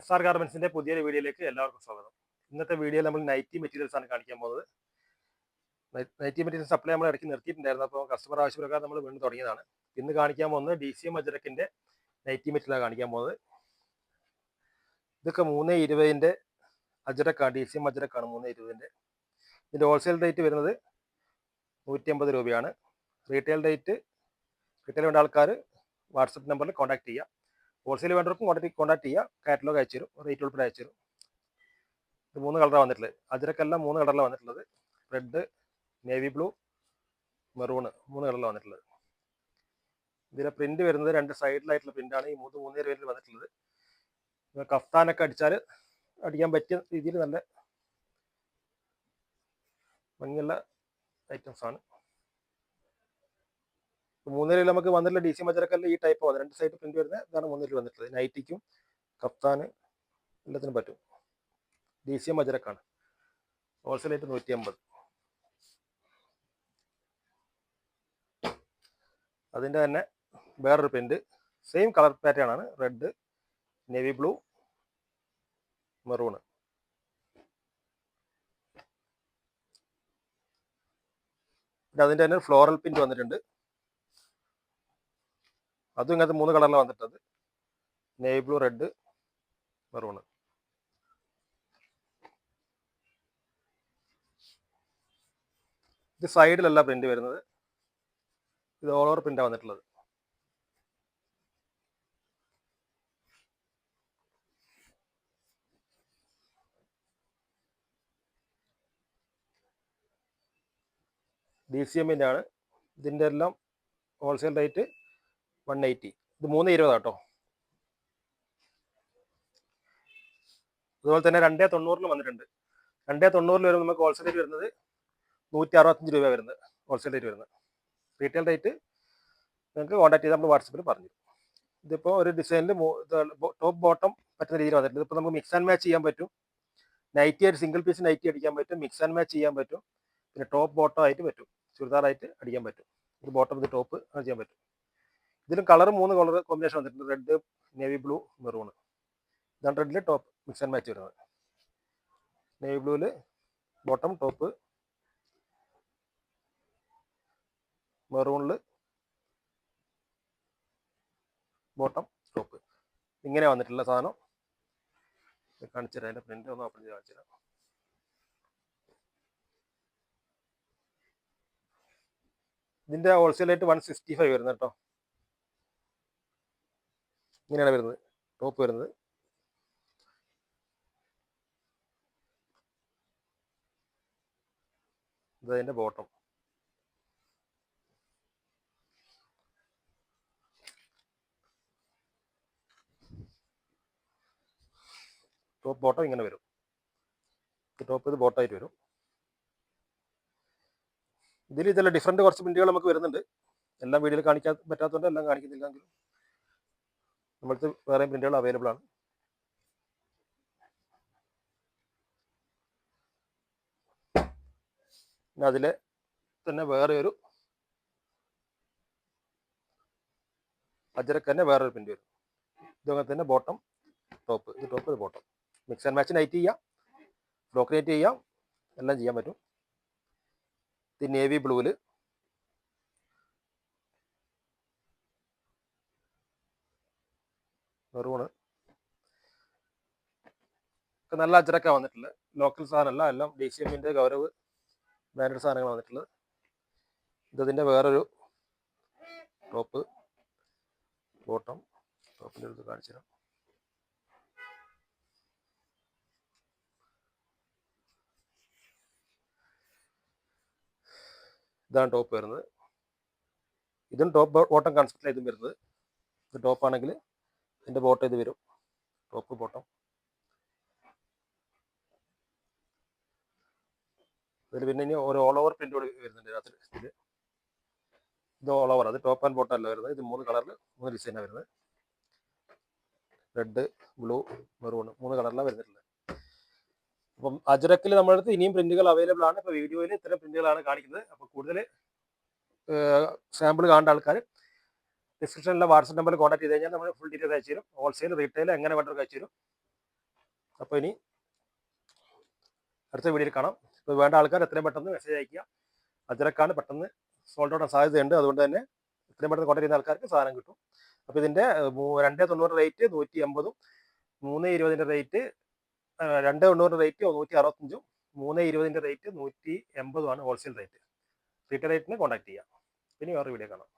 S R ഗാർമെന്റ്സിന്റെ പുതിയൊരു വീഡിയോയിലേക്ക് എല്ലാവർക്കും സ്വാഗതം. ഇന്നത്തെ വീഡിയോയിൽ നമ്മൾ നൈറ്റി മെറ്റീരിയൽസ് ആണ് കാണിക്കാൻ പോകുന്നത്. നൈറ്റി മെറ്റീരിയൽ സപ്ലൈ നമ്മൾ ഇടയ്ക്ക് നിർത്തിയിട്ടുണ്ടായിരുന്നു. അപ്പോൾ കസ്റ്റമർ ആവശ്യപ്രകാരം നമ്മൾ വീണ്ടും തുടങ്ങിയതാണ്. ഇന്ന് കാണിക്കാൻ പോകുന്നത് ഡി സി എം അജറക്കിന്റെ നൈറ്റി മെറ്റീരിയലാണ് കാണിക്കാൻ പോകുന്നത്. ഇതൊക്കെ മൂന്ന് ഇരുപതിന്റെ അജറക്കാണ് ഡി സി എം അജറക്കാണ് മൂന്ന് ഇരുപതിന്റെ. ഇതിന്റെ ഹോൾസെയിൽ റേറ്റ് വരുന്നത് നൂറ്റി അമ്പത് രൂപയാണ് റീറ്റെയിൽ റേറ്റ് റീറ്റെയിൽ വേണ്ട ആൾക്കാർ വാട്സപ്പ് നമ്പറിൽ കോൺടാക്ട് ചെയ്യുക ഹോൾസെയിൽ വേണ്ടവർക്കും കോൺടാക്ട് കോൺടാക്ട് ചെയ്യുക കാറ്റലോഗ് അയച്ചു തരും റേറ്റ് ഉൾപ്പെടെ അയച്ചു തരും ഇത് മൂന്ന് കളറാണ് വന്നിട്ടുള്ളത്. അജരക്കെല്ലാം മൂന്ന് കളറിലാണ് വന്നിട്ടുള്ളത്. റെഡ് നേവി ബ്ലൂ മെറൂണ് മൂന്ന് കളറിലാണ് വന്നിട്ടുള്ളത്. ഇതിലെ പ്രിന്റ് വരുന്നത് രണ്ട് സൈഡിലായിട്ടുള്ള പ്രിന്റാണ് ഈ മൂന്ന് മൂന്നേ രൂപയിൽ വന്നിട്ടുള്ളത്. കഫ്താനൊക്കെ അടിച്ചാൽ അടിക്കാൻ പറ്റിയ രീതിയിൽ നല്ല ഭംഗിയുള്ള ഐറ്റംസ് മൂന്നിൽ നമുക്ക് വന്നിട്ടുള്ള ഡി സി മജറക്കല്ല ഈ ടൈപ്പ് വന്നത്. രണ്ട് സൈഡ് പ്രിന്റ് വരുന്നത് ഇതാണ് മൂന്നിൽ വന്നിട്ടുള്ളത്. നൈറ്റിക്കും കഫ്താന് എല്ലാത്തിനും പറ്റും. D C മജറക്കാണ്. ഹോൾസെയിൽ ആയിട്ട് നൂറ്റി അമ്പത് അതിന്റെ തന്നെ വേറൊരു പ്രിന്റ് സെയിം കളർ പാറ്റേൺ ആണ്. റെഡ് നേവി ബ്ലൂ മെറൂണ് പിന്നെ അതിന്റെ തന്നെ ഫ്ലോറൽ പ്രിന്റ് വന്നിട്ടുണ്ട്. അതും ഇങ്ങനത്തെ മൂന്ന് കളറിലാണ് വന്നിട്ടത്. നേവി ബ്ലൂ റെഡ് മെറൂണ് ഇത് സൈഡിലല്ല പ്രിന്റ് വരുന്നത്. ഇത് ഓൾ ഓവർ പ്രിന്റാണ് വന്നിട്ടുള്ളത്. ഡി സി എമ്മിന്റെ ആണ് ഇതിന്റെ എല്ലാം ഹോൾസെയിൽ റേറ്റ് വൺ എയ്റ്റി ഇത് മൂന്ന് ഇരുപതാണ് കേട്ടോ അതുപോലെ തന്നെ രണ്ടേ തൊണ്ണൂറിൽ വന്നിട്ടുണ്ട്. രണ്ടേ തൊണ്ണൂറിൽ വരുമ്പോൾ നമുക്ക് ഹോൾസെയിൽ റേറ്റ് വരുന്നത് നൂറ്റി അറുപത്തഞ്ച് രൂപ വരുന്നത് ഹോൾസെയിൽ റേറ്റ് വരുന്നത്. റീറ്റെയിൽ റേറ്റ് നിങ്ങൾക്ക് കോൺടാക്ട് ചെയ്ത് നമ്മൾ വാട്സപ്പിൽ പറഞ്ഞു ഇതിപ്പോൾ ഒരു ഡിസൈനിൽ ടോപ്പ് ബോട്ടം പറ്റുന്ന രീതിയിൽ വന്നിട്ടുണ്ട്. ഇതിപ്പോൾ നമുക്ക് മിക്സ് ആൻഡ് മാച്ച് ചെയ്യാൻ പറ്റും. നൈറ്റി ആയിട്ട് സിംഗിൾ പീസ് നൈറ്റി അടിക്കാൻ പറ്റും. മിക്സ് ആൻഡ് മാച്ച് ചെയ്യാൻ പറ്റും. പിന്നെ ടോപ്പ് ബോട്ടം ആയിട്ട് പറ്റും. ചുരിദാറായിട്ട് അടിക്കാൻ പറ്റും. ഇത് ബോട്ടം ഇത് ടോപ്പ് ചെയ്യാൻ പറ്റും. ഇതിലും കളർ മൂന്ന് കളർ കോമ്പിനേഷൻ വന്നിട്ടുണ്ട്. റെഡ് നേവി ബ്ലൂ മെറൂൺ ഇതാണ് റെഡിൽ ടോപ്പ് മിക്സ് ആൻഡ് മാച്ച് വരുന്നത്. നേവി ബ്ലൂവിൽ ബോട്ടം ടോപ്പ് മെറൂണിൽ ബോട്ടം ടോപ്പ് ഇങ്ങനെ വന്നിട്ടുള്ള സാധനം കാണിച്ചു തരാം. അതിന്റെ പ്രിന്റ് ഒന്ന് ഓപ്പൺ ചെയ്ത് കാണിച്ചു തരാം. ഇതിന്റെ ഹോൾസെയിൽ ആയിട്ട് വൺ സിക്സ്റ്റി ഫൈവ് വരുന്നത് കേട്ടോ. ഇങ്ങനെയാണ് വരുന്നത്. ടോപ്പ് വരുന്നത്. ഇതതിന്റെ ബോട്ടം ടോപ്പ് ബോട്ടം ഇങ്ങനെ വരും. ടോപ്പ് ഇത് ബോട്ടമായിട്ട് വരും. ഇതിൽ ഇതെല്ലാം ഡിഫറെന്റ് കുറച്ച് പ്രിന്റുകൾ നമുക്ക് വരുന്നുണ്ട്. എല്ലാം വീഡിയോയിൽ കാണിക്കാൻ പറ്റാത്തതുകൊണ്ട് എല്ലാം കാണിക്കുന്നില്ലെങ്കിലും നമ്മളടുത്ത് വേറെ പ്രിന്റുകൾ അവൈലബിൾ ആണ്. പിന്നെ അതിലെ തന്നെ വേറെ ഒരു അജരക്ക് തന്നെ വേറൊരു പ്രിന്റ് വരും. ഇതങ്ങനെ തന്നെ ബോട്ടം ടോപ്പ് ഇത് ടോപ്പ് ഇത് bottom mix and match night ചെയ്യാം. ഫ്രോക്ക് നൈറ്റ് ചെയ്യാം. എല്ലാം ചെയ്യാൻ പറ്റും. ഇത് നേവി ബ്ലൂവിൽ മെറൂണ് ഒക്കെ നല്ല അച്ചടക്ക വന്നിട്ടുള്ളത് ലോക്കൽ സാധനമല്ല എല്ലാം ഡി സി എമ്മിന്റെ ഗൗരവ് ബ്രാൻഡഡ് സാധനങ്ങൾ വന്നിട്ടുള്ളത്. ഇതതിന്റെ വേറൊരു ടോപ്പ് ബോട്ടം ടോപ്പിന്റെ അടുത്ത് കാണിച്ചു ഇതാണ് ടോപ്പ് വരുന്നത്. ഇതും ടോപ്പ് ബോട്ടം കൺസെപ്റ്റിലാണ് ഇതും വരുന്നത്. ഇത് ടോപ്പ് ആണെങ്കിൽ ഇതിന്റെ ബോട്ടം ഇത് വരും. ടോപ്പ് ബോട്ടം ഇതിൽ പിന്നെ ഇനി ഒരു ഓൾ ഓവർ പ്രിന്റ് കൂടി വരുന്നുണ്ട് രാത്രി ഇതിൽ ഇത് ഓൾ ഓവർ അത് ടോപ്പ് ആൻഡ് ബോട്ടം അല്ല വരുന്നത്. ഇത് മൂന്ന് കളറിൽ മൂന്ന് ഡിസൈനാണ് വരുന്നത്. റെഡ് ബ്ലൂ മെറൂൺ മൂന്ന് കളറിലാണ് വരുന്നിട്ടുള്ളത്. അപ്പം അജരക്കിൽ നമ്മുടെ അടുത്ത് ഇനിയും പ്രിന്റുകൾ അവൈലബിൾ ആണ്. ഇപ്പോൾ വീഡിയോയിൽ ഇത്തരം പ്രിന്റുകളാണ് കാണിക്കുന്നത്. അപ്പോൾ കൂടുതൽ സാമ്പിൾ കാണേണ്ട ആൾക്കാർ ഡിസ്ക്രിപ്ഷനിലെ വാട്സപ്പ് നമ്പറിൽ കോൺടാക്ട് ചെയ്ത് കഴിഞ്ഞാൽ നമ്മൾ ഫുൾ ഡീറ്റെയിൽ അയച്ചു തരും ഹോൾസെയിൽ റീറ്റെയിൽ എങ്ങനെ വേണ്ടവർക്ക് അയച്ചു തരും അപ്പോൾ ഇനി അടുത്ത വീഡിയോയിൽ കാണാം. ഇപ്പോൾ വേണ്ട ആൾക്കാർ എത്രയും പെട്ടെന്ന് മെസ്സേജ് അയക്കുക. അതിരക്കാണ് പെട്ടെന്ന് സോൾഡ് ഔട്ട് സാധ്യതയുണ്ട്. അതുകൊണ്ട് തന്നെ എത്രയും പെട്ടെന്ന് കോൺടാക്ട് ചെയ്യുന്ന ആൾക്കാർക്ക് സാധനം കിട്ടും. അപ്പോൾ ഇതിന്റെ രണ്ട് തൊണ്ണൂറ് റേറ്റ് നൂറ്റി എൺപതും മൂന്ന് ഇരുപതിന്റെ റേറ്റ് രണ്ട് തൊണ്ണൂറ് റേറ്റ് നൂറ്റി അറുപത്തഞ്ചും മൂന്ന് ഇരുപതിന്റെ റേറ്റ് നൂറ്റി എൺപതുമാണ് ഹോൾസെയിൽ റേറ്റ് റീറ്റെയിൽ റേറ്റിന് കോൺടാക്ട് ചെയ്യാം ഇനി വേറെ വീഡിയോ കാണാം.